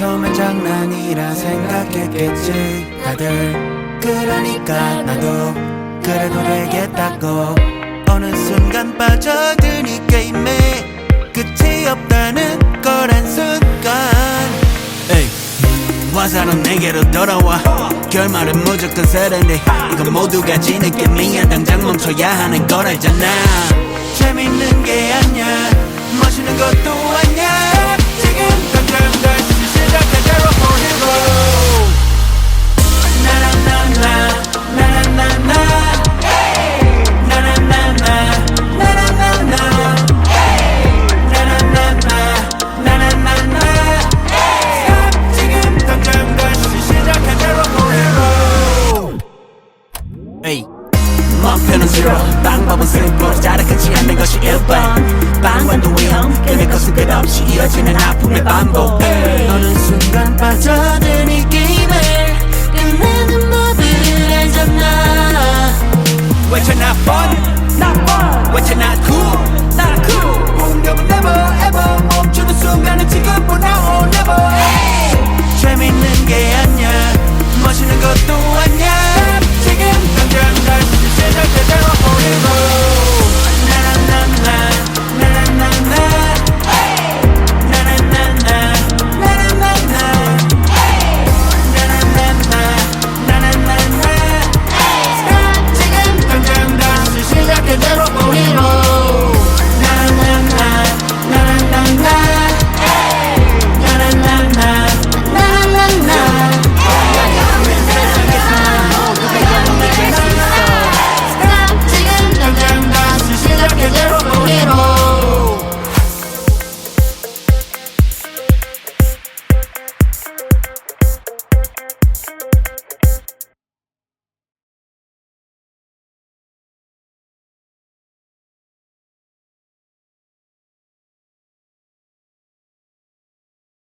처음엔 장난이라 생각했겠지. 다들 그러니까 나도 그래도 되겠다고. 어느 순간 빠져드니 게임에 끝이 없다는 거란 순간. 에이 화살은 내게로 돌아와. 결말은 무조건 세련돼. 이건 모두가 지는 게임이야 당장 멈춰야 하는 걸 알잖아. 재밌는 게 아니야. 멋있는 것도 따라 같이 않는 것이 1번 방관도 위험 끊을 것은 끝없이 이어지는 아픔의 반복 hey. 너는 순간 빠져든 이 게임을 끝내는 법을 알잖아 외쳐 not fun, 나 fun. 외쳐나 구. cool